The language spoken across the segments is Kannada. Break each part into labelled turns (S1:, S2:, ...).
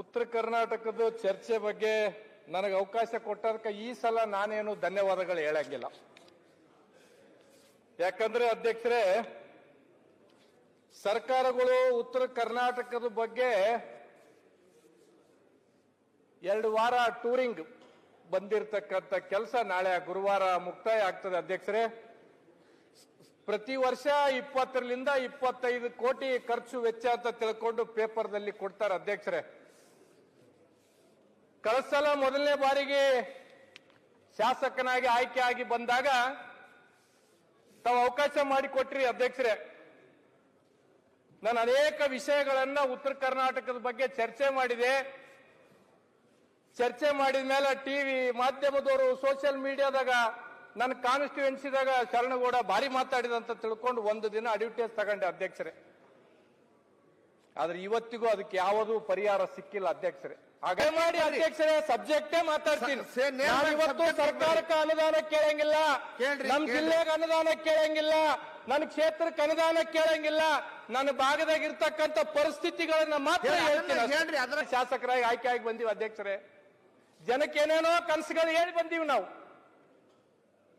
S1: ಉತ್ತರ ಕರ್ನಾಟಕದ ಚರ್ಚೆ ಬಗ್ಗೆ ನನಗೆ ಅವಕಾಶ ಕೊಟ್ಟದಕ್ಕೆ ಈ ಸಲ ನಾನೇನು ಧನ್ಯವಾದಗಳು ಹೇಳಂಗಿಲ್ಲ. ಯಾಕಂದ್ರೆ ಅಧ್ಯಕ್ಷರೇ, ಸರ್ಕಾರಗಳು ಉತ್ತರ ಕರ್ನಾಟಕದ ಬಗ್ಗೆ ಎರಡು ವಾರ ಟೂರಿಂಗ್ ಬಂದಿರತಕ್ಕಂಥ ಕೆಲಸ ನಾಳೆ ಗುರುವಾರ ಮುಕ್ತಾಯ ಆಗ್ತದೆ ಅಧ್ಯಕ್ಷರೇ. ಪ್ರತಿ ವರ್ಷ ಇಪ್ಪತ್ತರಿಂದ ಇಪ್ಪತ್ತೈದು ಕೋಟಿ ಖರ್ಚು ವೆಚ್ಚ ಅಂತ ತಿಳ್ಕೊಂಡು ಪೇಪರ್ದಲ್ಲಿ ಕೊಡ್ತಾರೆ ಅಧ್ಯಕ್ಷರೇ. ಕಳೆದ ಸಲ ಮೊದಲನೇ ಬಾರಿಗೆ ಶಾಸಕನಾಗಿ ಆಯ್ಕೆ ಆಗಿ ಬಂದಾಗ ತಾವು ಅವಕಾಶ ಮಾಡಿಕೊಟ್ರಿ ಅಧ್ಯಕ್ಷರೇ. ನಾನು ಅನೇಕ ವಿಷಯಗಳನ್ನ ಉತ್ತರ ಕರ್ನಾಟಕದ ಬಗ್ಗೆ ಚರ್ಚೆ ಮಾಡಿದೆ. ಚರ್ಚೆ ಮಾಡಿದ ಮೇಲೆ ಟಿವಿ ಮಾಧ್ಯಮದವರು ಸೋಷಿಯಲ್ ಮೀಡಿಯಾದಾಗ ನನ್ನ ಕಾನ್ಸ್ಟಿಟ್ಯೂನ್ಸಿದಾಗ ಶರಣಗೌಡ ಭಾರಿ ಮಾತಾಡಿದಂತ ತಿಳ್ಕೊಂಡು ಒಂದು ದಿನ ಅಡ್ವರ್ಟೈಸ್ ತಗೊಂಡೆ ಅಧ್ಯಕ್ಷರೇ. ಆದ್ರೆ ಇವತ್ತಿಗೂ ಅದಕ್ಕೆ ಯಾವುದು ಪರಿಹಾರ ಸಿಕ್ಕಿಲ್ಲ ಅಧ್ಯಕ್ಷರೇ. ಹಾಗೆ ಮಾಡಿ ಅಧ್ಯಕ್ಷರೇ ಸಬ್ಜೆಕ್ಟೇ ಮಾತಾಡ್ತೀನಿ. ಇವತ್ತು ಸರ್ಕಾರಕ್ಕೆ ಅನುದಾನ ಕೇಳಂಗಿಲ್ಲ. ನಮ್. ಜಿಲ್ಲೆಗೆ ಅನುದಾನ ಕೇಳಂಗಿಲ್ಲ. ನನ್ನ ಕ್ಷೇತ್ರಕ್ಕೆ ಅನುದಾನ ಕೇಳಂಗಿಲ್ಲ. ನನ್ನ ಭಾಗದಾಗ ಇರ್ತಕ್ಕಂಥ ಪರಿಸ್ಥಿತಿಗಳನ್ನ ಮಾತ್ರ
S2: ಹೇಳಿ,
S1: ಹೇಳ್ತೀನಿ
S2: ಅದನ್ನ-
S1: ಶಾಸಕರಾಗಿ ಆಯ್ಕೆ ಆಗಿ ಬಂದೀವಿ ಅಧ್ಯಕ್ಷರೇ. ಜನಕ್ಕೆ ಏನೇನೋ ಕನಸುಗಳು ಹೇಳಿ ಬಂದೀವಿ ನಾವು.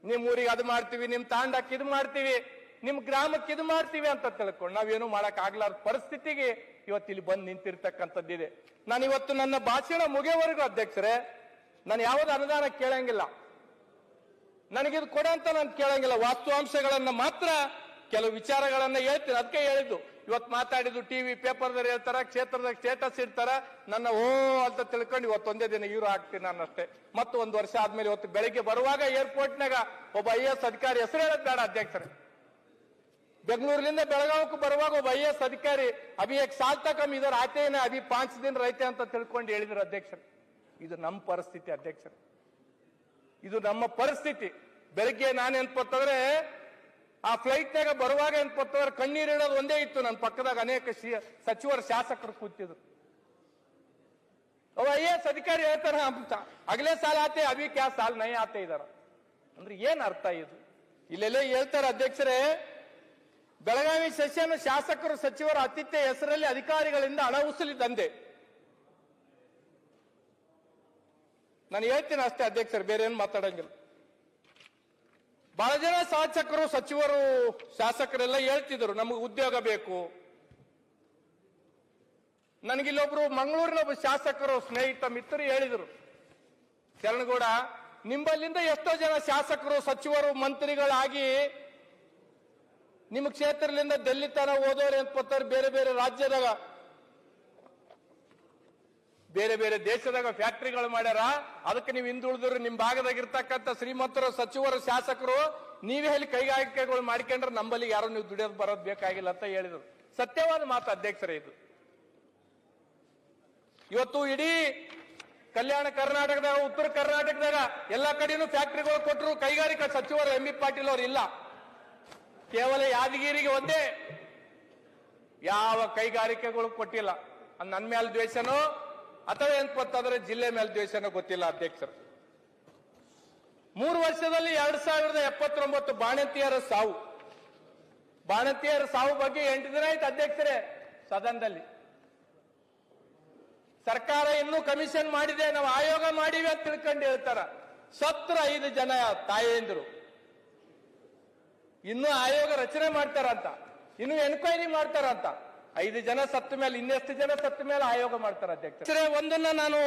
S1: ನಿಮ್ ಊರಿಗೆ ಅದು ಮಾಡ್ತೀವಿ ನಿಮ್ ತಾಂಡಕ್ಕೆ ಇದು ಮಾಡ್ತೀವಿ. ನಿಮ್ ಗ್ರಾಮಕ್ಕೆ ಇದು ಮಾಡ್ತೀವಿ ಅಂತ ತಿಳ್ಕೊಂಡು ನಾವೇನು ಮಾಡಕ್ ಆಗ್ಲಾರ ಪರಿಸ್ಥಿತಿಗೆ ಇವತ್ತು ಇಲ್ಲಿ ಬಂದು ನಿಂತಿರ್ತಕ್ಕಂಥದ್ದಿದೆ. ನಾನು ಇವತ್ತು ನನ್ನ ಭಾಷಣ ಮುಗಿಯವರೆಗೂ ಅಧ್ಯಕ್ಷರೇ, ನಾನು ಯಾವ್ದು ಅನುದಾನ ಕೇಳಂಗಿಲ್ಲ. ನನಗಿದು ಕೊಡೆ ಅಂತ ನಾನು ಕೇಳಂಗಿಲ್ಲ. ವಾಸ್ತವಾಂಶಗಳನ್ನ ಮಾತ್ರ ಕೆಲವು ವಿಚಾರಗಳನ್ನ ಹೇಳ್ತೀನಿ. ಅದಕ್ಕೆ ಹೇಳಿದ್ದು, ಇವತ್ತು ಮಾತಾಡಿದ್ದು ಟಿವಿ ಪೇಪರ್ದಲ್ಲಿ ಹೇಳ್ತಾರ ಕ್ಷೇತ್ರದಾಗ ಸ್ಟೇಟಸ್ ಇಡ್ತಾರ, ನನ್ನ ಓ ಅಂತ ತಿಳ್ಕೊಂಡು ಇವತ್ತು ಒಂದೇ ದಿನ ಇವ್ರು ಹಾಕ್ತೀನಿ ನಾನು ಅಷ್ಟೇ. ಮತ್ತು ಒಂದು ವರ್ಷ ಆದ್ಮೇಲೆ ಇವತ್ತು ಬೆಳಿಗ್ಗೆ ಬರುವಾಗ ಏರ್ಪೋರ್ಟ್ನಾಗ ಒಬ್ಬ ಐ ಎಸ್ ಅಧಿಕಾರಿ ಹೆಸರು ಹೇಳೋದ್ ಬೇಡ ಅಧ್ಯಕ್ಷರೇ. ಬೆಂಗಳೂರಿನಿಂದ ಬೆಳಗಾವಕ್ಕೆ ಬರುವಾಗ ವೈ ಎಸ್ ಅಧಿಕಾರಿ ಅಭಿ ಎಕ್ ಸಾಲ್ ತಕಮ್ ಇದರ ಆತೆ ಹೈ ನಾ, ಅಭಿ ಪಾಂಚ್ ದಿನ ರೈತೆ ಅಂತ ತಿಳ್ಕೊಂಡು ಹೇಳಿದ್ರು ಅಧ್ಯಕ್ಷರು. ಇದು ನಮ್ಮ ಪರಿಸ್ಥಿತಿ ಅಧ್ಯಕ್ಷರು. ಇದು ನಮ್ಮ ಪರಿಸ್ಥಿತಿ. ಬೆಳಿಗ್ಗೆ ನಾನು ಏನ್ಪತ್ತಂದ್ರೆ ಆ ಫ್ಲೈಟ್ನಾಗ ಬರುವಾಗ ಏನ್ಪತ್ತಂದ್ರೆ ಕಣ್ಣೀರು ಇಡೋದು ಒಂದೇ ಇತ್ತು ನನ್ನ ಪಕ್ಕದಾಗ ಅನೇಕ ಸಚಿವರು ಶಾಸಕರು ಕೂತಿದ್ರು. ಅವ ಐ ಎಸ್ ಅಧಿಕಾರಿ ಹೇಳ್ತಾರ ಅಗಲೇ ಸಾಲ ಆತೆ ಅಭಿ ಕ್ಯಾ ಸಾಲ್ ನಯ ಆತೆ ಇದಾರ. ಅಂದ್ರೆ ಏನ್ ಅರ್ಥ ಇದು? ಇಲ್ಲೆಲ್ಲ ಹೇಳ್ತಾರೆ ಅಧ್ಯಕ್ಷರೇ ಬೆಳಗಾವಿ ಸೆಷನ್ ಶಾಸಕರು ಸಚಿವರ ಆತಿಥ್ಯ ಹೆಸರಲ್ಲಿ ಅಧಿಕಾರಿಗಳಿಂದ ಹಣ ಉಸುಲಿ ದಂಧೆ. ನಾನು ಹೇಳ್ತೀನಿ ಅಷ್ಟೇ ಅಧ್ಯಕ್ಷರು, ಬೇರೆ ಏನು ಮಾತಾಡಂಗಿಲ್ಲ. ಬಹಳ ಜನ ಶಾಸಕರು, ಸಚಿವರು, ಶಾಸಕರೆಲ್ಲ ಹೇಳ್ತಿದ್ರು, ನಮಗೆ ಉದ್ಯೋಗ ಬೇಕು. ನನಗಿಲ್ಲೊಬ್ರು ಮಂಗಳೂರಿನ ಒಬ್ಬ ಶಾಸಕರು, ಸ್ನೇಹಿತ, ಮಿತ್ರರು ಹೇಳಿದರು. ಶರಣಗೌಡ ನಿಂಬಲ್ಲಿಂದ ಎಷ್ಟೋ ಜನ ಶಾಸಕರು, ಸಚಿವರು, ಮಂತ್ರಿಗಳಾಗಿ ನಿಮ್ಮ ಕ್ಷೇತ್ರದಿಂದ ಡೆಲ್ಲಿ ತನ ಓದೋರು ಅಂತ ಬೇರೆ ಬೇರೆ ರಾಜ್ಯದಾಗ. ಬೇರೆ ಬೇರೆ ದೇಶದಾಗ ಫ್ಯಾಕ್ಟ್ರಿಗಳು ಮಾಡ್ಯಾರ. ಅದಕ್ಕೆ ನೀವು ಹಿಂದುಳಿದ್ರು. ನಿಮ್ ಭಾಗದಾಗ ಇರ್ತಕ್ಕಂಥ ಶ್ರೀಮಂತರು, ಸಚಿವರು, ಶಾಸಕರು, ನೀವೇ ಇಲ್ಲಿ ಕೈಗಾರಿಕೆಗಳು ಮಾಡ್ಕೊಂಡ್ರೆ ನಂಬಲ್ಲಿ ಯಾರು ನೀವು ದುಡಿಯೋದು ಬರೋದು ಬೇಕಾಗಿಲ್ಲ ಅಂತ ಹೇಳಿದ್ರು. ಸತ್ಯವಾದ ಮಾತು ಅಧ್ಯಕ್ಷರೇ ಇದು. ಇವತ್ತು ಇಡೀ ಕಲ್ಯಾಣ ಕರ್ನಾಟಕದಾಗ, ಉತ್ತರ ಕರ್ನಾಟಕದಾಗ ಎಲ್ಲಾ ಕಡೆನೂ ಫ್ಯಾಕ್ಟ್ರಿಗಳು ಕೊಟ್ಟರು ಕೈಗಾರಿಕಾ ಸಚಿವರು ಎಂ ಬಿ ಪಾಟೀಲ್ ಅವರು ಇಲ್ಲ. ಕೇವಲ ಯಾದಗಿರಿಗೆ ಒಂದೇ. ಯಾವ ಕೈಗಾರಿಕೆಗಳು ಕೊಟ್ಟಿಲ್ಲ. ನನ್ನ ಮೇಲೆ ದ್ವೇಷನೋ, ಅಥವಾ ಏನ್ ಗೊತ್ತಾದ್ರೆ ಜಿಲ್ಲೆ ಮೇಲೆ ದ್ವೇಷನೋ ಗೊತ್ತಿಲ್ಲ ಅಧ್ಯಕ್ಷರು. ಮೂರು ವರ್ಷದಲ್ಲಿ ಎರಡ್ ಸಾವಿರದ ಎಪ್ಪತ್ತೊಂಬತ್ತು ಬಾಣಂತಿಯರ ಸಾವು. ಬಾಣಂತಿಯರ ಸಾವು ಬಗ್ಗೆ ಎಂಟು ದಿನ ಆಯ್ತು ಅಧ್ಯಕ್ಷರೇ ಸದನದಲ್ಲಿ. ಸರ್ಕಾರ ಇನ್ನೂ ಕಮಿಷನ್ ಮಾಡಿದೆ, ನಾವು ಆಯೋಗ ಮಾಡಿವೆ ಅಂತ ತಿಳ್ಕೊಂಡು ಹೇಳ್ತಾರ. ಸತ್ರ ಐದು ಜನ ತಾಯಂದ್ರು. ಇನ್ನೂ ಆಯೋಗ ರಚನೆ ಮಾಡ್ತಾರಂತ. ಇನ್ನು ಎನ್ಕ್ವೈರಿ ಮಾಡ್ತಾರಂತ. ಐದು ಜನ ಸತ್ತ ಮೇಲೆ, ಇನ್ನೆಷ್ಟು ಜನ ಸತ್ತ ಮೇಲೆ ಆಯೋಗ ಮಾಡ್ತಾರ ಅಧ್ಯಕ್ಷ ಒಂದನ್ನ ನಾನು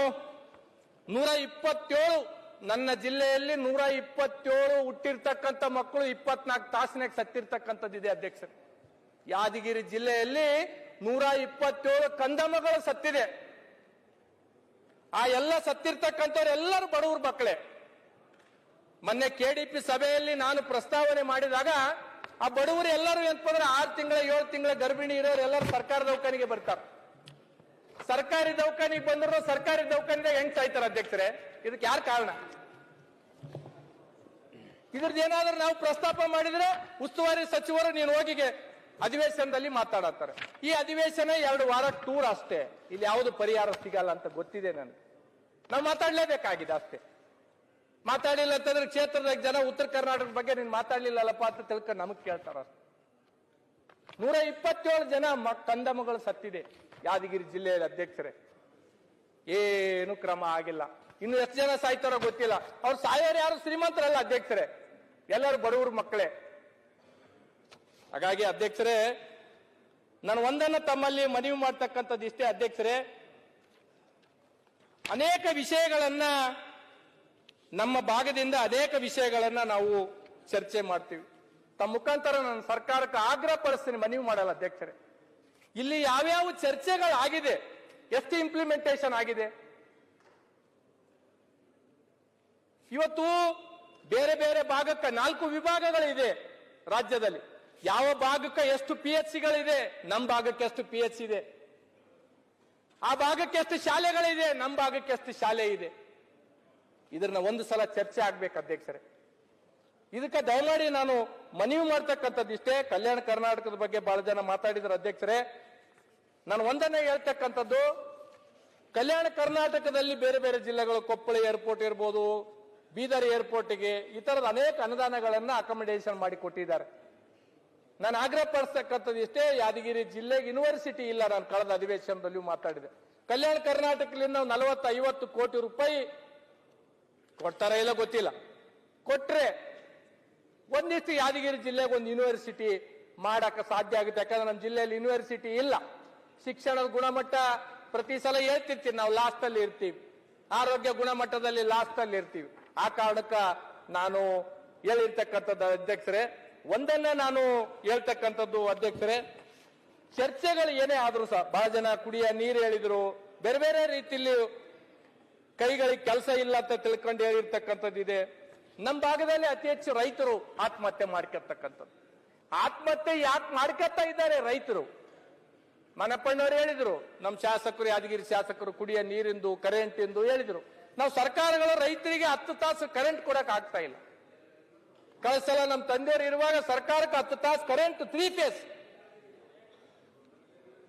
S1: ನೂರ ಇಪ್ಪತ್ತೇಳು, ನನ್ನ ಜಿಲ್ಲೆಯಲ್ಲಿ ನೂರ ಇಪ್ಪತ್ತೇಳು ಹುಟ್ಟಿರ್ತಕ್ಕಂಥ ಮಕ್ಕಳು ಇಪ್ಪತ್ನಾಲ್ಕು ತಾಸಿನಾಗ ಸತ್ತಿರ್ತಕ್ಕಂಥದ್ದಿದೆ ಅಧ್ಯಕ್ಷರು. ಯಾದಗಿರಿ ಜಿಲ್ಲೆಯಲ್ಲಿ ನೂರ ಇಪ್ಪತ್ತೇಳು ಕಂದಮಗಳು ಸತ್ತಿದೆ. ಆ ಎಲ್ಲ ಸತ್ತಿರ್ತಕ್ಕಂಥವ್ರು ಎಲ್ಲರೂ ಬಡವ್ರ ಮಕ್ಕಳೇ. ಮೊನ್ನೆ ಕೆಡಿಪಿ ಸಭೆಯಲ್ಲಿ ನಾನು ಪ್ರಸ್ತಾವನೆ ಮಾಡಿದಾಗ, ಆ ಬಡವರು ಎಲ್ಲರೂ ಏನಪ್ಪಂದ್ರೆ ಆರು ತಿಂಗಳ, ಏಳು ತಿಂಗಳ ಗರ್ಭಿಣಿ ಇರೋರು ಎಲ್ಲರೂ ಸರ್ಕಾರ ದವಾಖಾನಿಗೆ ಬರ್ತಾರೆ. ಸರ್ಕಾರಿ ದೌಖಾನಿಗೆ ಬಂದ್ರು ಸರ್ಕಾರಿ ದವಾಖಾನಿದಾಗ ಹೆಂಗ್ ಸಾಯ್ತಾರೆ ಅಧ್ಯಕ್ಷರೇ? ಇದಕ್ಕೆ ಯಾರು ಕಾರಣ? ಇದ್ರದ್ದು ಏನಾದ್ರೂ ನಾವು ಪ್ರಸ್ತಾಪ ಮಾಡಿದ್ರೆ ಉಸ್ತುವಾರಿ ಸಚಿವರು ನೀನು ಹೋಗಿ ಅಧಿವೇಶನದಲ್ಲಿ ಮಾತಾಡತ್ತಾರೆ. ಈ ಅಧಿವೇಶನ ಎರಡು ವಾರ ಟೂರ್ ಅಷ್ಟೇ. ಇಲ್ಲಿ ಯಾವುದು ಪರಿಹಾರ ಸಿಗಲ್ಲ ಅಂತ ಗೊತ್ತಿದೆ ನನಗೆ. ನಾವು ಮಾತಾಡ್ಲೇಬೇಕಾಗಿದೆ ಅಷ್ಟೇ. ಮಾತಾಡಿಲ್ಲ ಅಂತಂದ್ರೆ ಕ್ಷೇತ್ರದ ಜನ ಉತ್ತರ ಕರ್ನಾಟಕದ ಬಗ್ಗೆ ನೀನ್ ಮಾತಾಡ್ಲಿಲ್ಲಲ್ಲಪ್ಪ ಅಂತ ತಿಳ್ಕೊಂಡು ನಮಗ್ ಕೇಳ್ತಾರ. ನೂರ ಇಪ್ಪತ್ತೇಳು ಜನ ಕಂದಮಗಳು ಸತ್ತಿದೆ, ಯಾದಗಿರಿ ಜಿಲ್ಲೆಯ ಅಧ್ಯಕ್ಷರೇ. ಏನು ಕ್ರಮ ಆಗಿಲ್ಲ. ಇನ್ನು ಎಷ್ಟು ಜನ ಸಾಯ್ತಾರೋ ಗೊತ್ತಿಲ್ಲ. ಅವ್ರು ಸಾಯೋರು ಯಾರು? ಶ್ರೀಮಂತರಲ್ಲ ಅಧ್ಯಕ್ಷರೇ. ಎಲ್ಲರೂ ಬಡವ್ರ ಮಕ್ಕಳೇ. ಹಾಗಾಗಿ ಅಧ್ಯಕ್ಷರೇ, ನಾನು ಒಂದನ್ನು ತಮ್ಮಲ್ಲಿ ಮನವಿ ಮಾಡ್ತಕ್ಕಂಥದ್ದು ಇಷ್ಟೇ ಅಧ್ಯಕ್ಷರೇ. ಅನೇಕ ವಿಷಯಗಳನ್ನ ನಮ್ಮ ಭಾಗದಿಂದ ಅನೇಕ ವಿಷಯಗಳನ್ನ ನಾವು ಚರ್ಚೆ ಮಾಡ್ತೀವಿ. ತಮ್ಮ ಮುಖಾಂತರ ನಾನು ಸರ್ಕಾರಕ್ಕೆ ಆಗ್ರಹ ಪಡಿಸ್ತೀನಿ, ಮನವಿ ಮಾಡಲ್ಲ ಅಧ್ಯಕ್ಷರೇ. ಇಲ್ಲಿ ಯಾವ್ಯಾವ ಚರ್ಚೆಗಳಾಗಿದೆ ಎಷ್ಟು ಇಂಪ್ಲಿಮೆಂಟೇಷನ್ ಆಗಿದೆ? ಇವತ್ತು ಬೇರೆ ಬೇರೆ ಭಾಗಕ್ಕೆ ನಾಲ್ಕು ವಿಭಾಗಗಳಿದೆ ರಾಜ್ಯದಲ್ಲಿ. ಯಾವ ಭಾಗಕ್ಕೆ ಎಷ್ಟು ಪಿ ಎಚ್ ಸಿಗಳಿದೆ ನಮ್ಮ ಭಾಗಕ್ಕೆ ಎಷ್ಟು ಪಿ ಎಚ್ ಇದೆ ಆ ಭಾಗಕ್ಕೆ ಎಷ್ಟು ಶಾಲೆಗಳಿದೆ ನಮ್ಮ ಭಾಗಕ್ಕೆ ಎಷ್ಟು ಶಾಲೆ ಇದೆ. ಇದನ್ನ ಒಂದು ಸಲ ಚರ್ಚೆ ಆಗ್ಬೇಕು ಅಧ್ಯಕ್ಷರೇ. ಇದಕ್ಕೆ ದಯಮಾಡಿ ನಾನು ಮನವಿ ಮಾಡ್ತಕ್ಕಂಥದ್ದು ಇಷ್ಟೇ. ಕಲ್ಯಾಣ ಕರ್ನಾಟಕದ ಬಗ್ಗೆ ಬಹಳ ಜನ ಮಾತಾಡಿದ್ರು ಅಧ್ಯಕ್ಷರೇ. ನಾನು ಒಂದನ್ನೇ ಹೇಳ್ತಕ್ಕಂಥದ್ದು, ಕಲ್ಯಾಣ ಕರ್ನಾಟಕದಲ್ಲಿ ಬೇರೆ ಬೇರೆ ಜಿಲ್ಲೆಗಳು ಕೊಪ್ಪಳ ಏರ್ಪೋರ್ಟ್ ಇರ್ಬೋದು, ಬೀದರ್ ಏರ್ಪೋರ್ಟ್ಗೆ ಈ ತರದ ಅನೇಕ ಅನುದಾನಗಳನ್ನ ಅಕಾಮಿಡೇಷನ್ ಮಾಡಿ ಕೊಟ್ಟಿದ್ದಾರೆ. ನಾನು ಆಗ್ರಹ ಪಡಿಸ್ತಕ್ಕಂಥದ್ದು ಇಷ್ಟೇ, ಯಾದಗಿರಿ ಜಿಲ್ಲೆಗೆ ಯೂನಿವರ್ಸಿಟಿ ಇಲ್ಲ, ನಾನು ಕಳೆದ ಅಧಿವೇಶನದಲ್ಲಿಯೂ ಮಾತಾಡಿದೆ. ಕಲ್ಯಾಣ ಕರ್ನಾಟಕದಿಂದ ನಲವತ್ತು ಐವತ್ತು ಕೋಟಿ ರೂಪಾಯಿ ಕೊಡ್ತಾರ ಇಲ್ಲ ಗೊತ್ತಿಲ್ಲ. ಕೊಟ್ರೆ ಒಂದಿಷ್ಟು ಯಾದಗಿರಿ ಜಿಲ್ಲೆಗೆ ಒಂದು ಯೂನಿವರ್ಸಿಟಿ ಮಾಡಕ ಸಾಧ್ಯ ಆಗುತ್ತೆ. ಯಾಕಂದ್ರೆ ನಮ್ಮ ಜಿಲ್ಲೆಯಲ್ಲಿ ಯೂನಿವರ್ಸಿಟಿ ಇಲ್ಲ. ಶಿಕ್ಷಣದ ಗುಣಮಟ್ಟ ಪ್ರತಿ ಸಲ ಹೇಳ್ತಿರ್ತೀವಿ. ನಾವು ಲಾಸ್ಟ್ ಅಲ್ಲಿ ಇರ್ತೀವಿ. ಆರೋಗ್ಯ ಗುಣಮಟ್ಟದಲ್ಲಿ ಲಾಸ್ಟ್ ಅಲ್ಲಿ ಇರ್ತೀವಿ. ಆ ಕಾರಣಕ್ಕ ನಾನು ಹೇಳಿರ್ತಕ್ಕಂಥದ್ದು ಅಧ್ಯಕ್ಷರೇ, ಒಂದನ್ನ ನಾನು ಹೇಳ್ತಕ್ಕಂಥದ್ದು ಅಧ್ಯಕ್ಷರೇ, ಚರ್ಚೆಗಳು ಏನೇ ಆದ್ರೂ ಸಹ, ಬಹಳ ಜನ ಕುಡಿಯ ನೀರು ಹೇಳಿದ್ರು, ಬೇರೆ ಬೇರೆ ರೀತಿಯಲ್ಲಿ ಕೈಗಳಿಗೆ ಕೆಲಸ ಇಲ್ಲ ಅಂತ ತಿಳ್ಕೊಂಡು ಹೇಳಿರ್ತಕ್ಕಂಥದ್ದು ಇದೆ. ನಮ್ಮ ಭಾಗದಲ್ಲಿ ಅತಿ ಹೆಚ್ಚು ರೈತರು ಆತ್ಮಹತ್ಯೆ ಮಾಡ್ಕೊತಕ್ಕಂಥದ್ದು. ಆತ್ಮಹತ್ಯೆ ಯಾಕೆ ಮಾಡ್ಕೊತಾ ಇದ್ದಾರೆ ರೈತರು? ಮನಪ್ಪಣ್ಣವ್ರು ಹೇಳಿದ್ರು ನಮ್ಮ ಶಾಸಕರು, ಯಾದಗಿರಿ ಶಾಸಕರು ಕುಡಿಯ ನೀರಿಂದು ಕರೆಂಟ್ ಎಂದು ಹೇಳಿದ್ರು. ನಾವು ಸರ್ಕಾರಗಳು ರೈತರಿಗೆ ಹತ್ತು ತಾಸು ಕರೆಂಟ್ ಕೊಡಕ್ ಆಗ್ತಾ ಇಲ್ಲ. ಕಳಿಸಲ ಸಲ ನಮ್ಮ ತಂದೆಯವರು ಇರುವಾಗ ಸರ್ಕಾರಕ್ಕೆ ಹತ್ತು ತಾಸು ಕರೆಂಟ್ ತ್ರೀ ಫೇಸ್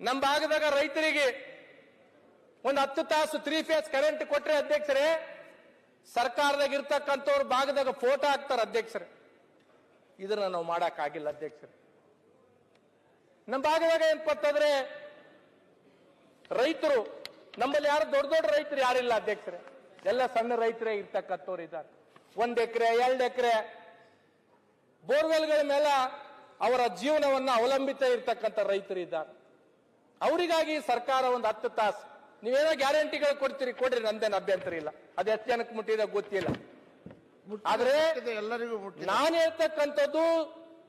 S1: ನಮ್ಮ ಭಾಗದಾಗ ರೈತರಿಗೆ ಒಂದು ಹತ್ತು ತಾಸು ತ್ರೀ ಫೇಸ್ ಕರೆಂಟ್ ಕೊಟ್ರೆ ಅಧ್ಯಕ್ಷರೇ, ಸರ್ಕಾರದಾಗ ಇರ್ತಕ್ಕಂಥವ್ರ ಭಾಗದಾಗ ಫೋಟೋ ಹಾಕ್ತಾರೆ ಅಧ್ಯಕ್ಷರೇ. ಇದನ್ನ ನಾವು ಮಾಡಕ್ ಆಗಿಲ್ಲ ಅಧ್ಯಕ್ಷರೇ. ನಮ್ಮ ಭಾಗದಾಗ ಏನಪ್ಪತ್ತಂದ್ರೆ ರೈತರು, ನಮ್ಮಲ್ಲಿ ಯಾರು ದೊಡ್ಡ ದೊಡ್ಡ ರೈತರು ಯಾರಿಲ್ಲ ಅಧ್ಯಕ್ಷರೇ. ಎಲ್ಲ ಸಣ್ಣ ರೈತರೇ ಇರ್ತಕ್ಕಂಥವ್ರು ಇದ್ದಾರೆ. ಒಂದ್ ಎಕರೆ, ಎರಡು ಎಕರೆ, ಬೋರ್ವೆಲ್ಗಳ ಮೇಲೆ ಅವರ ಜೀವನವನ್ನ ಅವಲಂಬಿತ ಇರ್ತಕ್ಕಂಥ ರೈತರು ಇದ್ದಾರೆ. ಅವರಿಗಾಗಿ ಸರ್ಕಾರ ಒಂದು ಹತ್ತು ತಾಸು ನೀವೇನೋ ಗ್ಯಾರಂಟಿಗಳು ಕೊಡ್ತೀರಿ ಕೊಡ್ರಿ ನಂದೇನು ಅಭ್ಯಂತರ ಇಲ್ಲ. ಅದು ಎಷ್ಟು ಜನಕ್ಕೆ ಮುಟ್ಟಿದೆ ಗೊತ್ತಿಲ್ಲ. ಆದ್ರೆ
S2: ಎಲ್ಲರಿಗೂ
S1: ನಾನು ಹೇಳ್ತಕ್ಕಂಥದ್ದು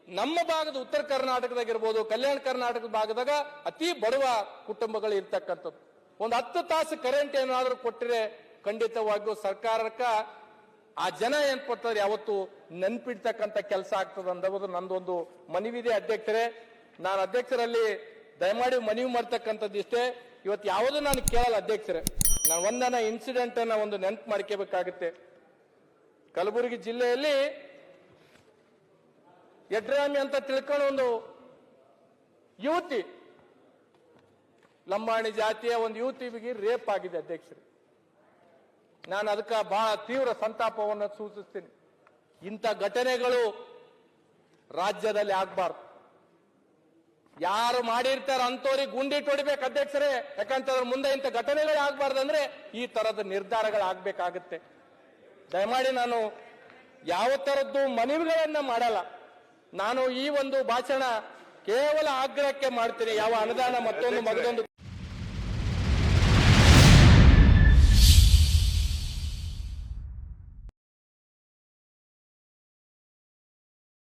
S1: ನಮ್ಮ ಭಾಗದ ಉತ್ತರ ಕರ್ನಾಟಕದಾಗ ಇರ್ಬೋದು ಕಲ್ಯಾಣ ಕರ್ನಾಟಕದ ಭಾಗದಾಗ ಅತಿ ಬಡವ ಕುಟುಂಬಗಳು ಇರ್ತಕ್ಕಂಥದ್ದು. ಒಂದು ಹತ್ತು ತಾಸು ಕರೆಂಟ್ ಏನಾದರೂ ಕೊಟ್ಟರೆ ಖಂಡಿತವಾಗಿಯೂ ಸರ್ಕಾರಕ್ಕ ಆ ಜನ ಏನ್ ಕೊಡ್ತಾರೆ ಯಾವತ್ತು ನೆನ್ಪಿಡ್ತಕ್ಕಂಥ ಕೆಲಸ ಆಗ್ತದೆ ಅಂದ್ರೆ ನಂದೊಂದು ಮನವಿದೆ. ಅಧ್ಯಕ್ಷರೇ ನಾನು ಅಧ್ಯಕ್ಷರಲ್ಲಿ ದಯಮಾಡಿ ಮನವಿ ಮಾಡ್ತಕ್ಕಂಥದ್ದು ಇಷ್ಟೇ. ಇವತ್ತು ಯಾವುದು ನಾನು ಕೇಳಲ್ಲ ಅಧ್ಯಕ್ಷರೇ. ನಾನು ಒಂದನ ಇನ್ಸಿಡೆಂಟ್ ಅನ್ನ ಒಂದು ನೆನಪು ಮಾಡ್ಕೋಬೇಕಾಗುತ್ತೆ ಕಲಬುರಗಿ ಜಿಲ್ಲೆಯಲ್ಲಿ ಯಡ್ರಾಮಿ ಅಂತ ತಿಳ್ಕೊಂಡು ಒಂದು ಯುವತಿ, ಲಂಬಾಣಿ ಜಾತಿಯ ಒಂದು ಯುವತಿಗೆ ರೇಪ್ ಆಗಿದೆ ಅಧ್ಯಕ್ಷರು. ನಾನು ಅದಕ್ಕೆ ಬಹಳ ತೀವ್ರ ಸಂತಾಪವನ್ನು ಸೂಚಿಸ್ತೀನಿ. ಇಂಥ ಘಟನೆಗಳು ರಾಜ್ಯದಲ್ಲಿ ಆಗ್ಬಾರ್ದು. ಯಾರು ಮಾಡಿರ್ತಾರ ಅಂತವ್ರಿಗೆ ಗುಂಡಿ ಹೊಡಿಬೇಕು ಅಧ್ಯಕ್ಷರೇ. ಯಾಕಂತಂದ್ರೆ ಮುಂದೆ ಇಂಥ ಘಟನೆಗಳು ಆಗ್ಬಾರ್ದಂದ್ರೆ ಈ ತರದ ನಿರ್ಧಾರಗಳು ಆಗ್ಬೇಕಾಗತ್ತೆ ದಯಮಾಡಿ ನಾನು ಯಾವ ತರದ್ದು ಮನವಿಗಳನ್ನ ಮಾಡಲ್ಲ. ನಾನು ಈ ಒಂದು ಭಾಷಣ ಕೇವಲ ಆಗ್ರಹಕ್ಕೆ ಮಾಡ್ತೀನಿ. ಯಾವ ಅನುದಾನ ಮತ್ತೊಂದು ಮಗದೊಂದು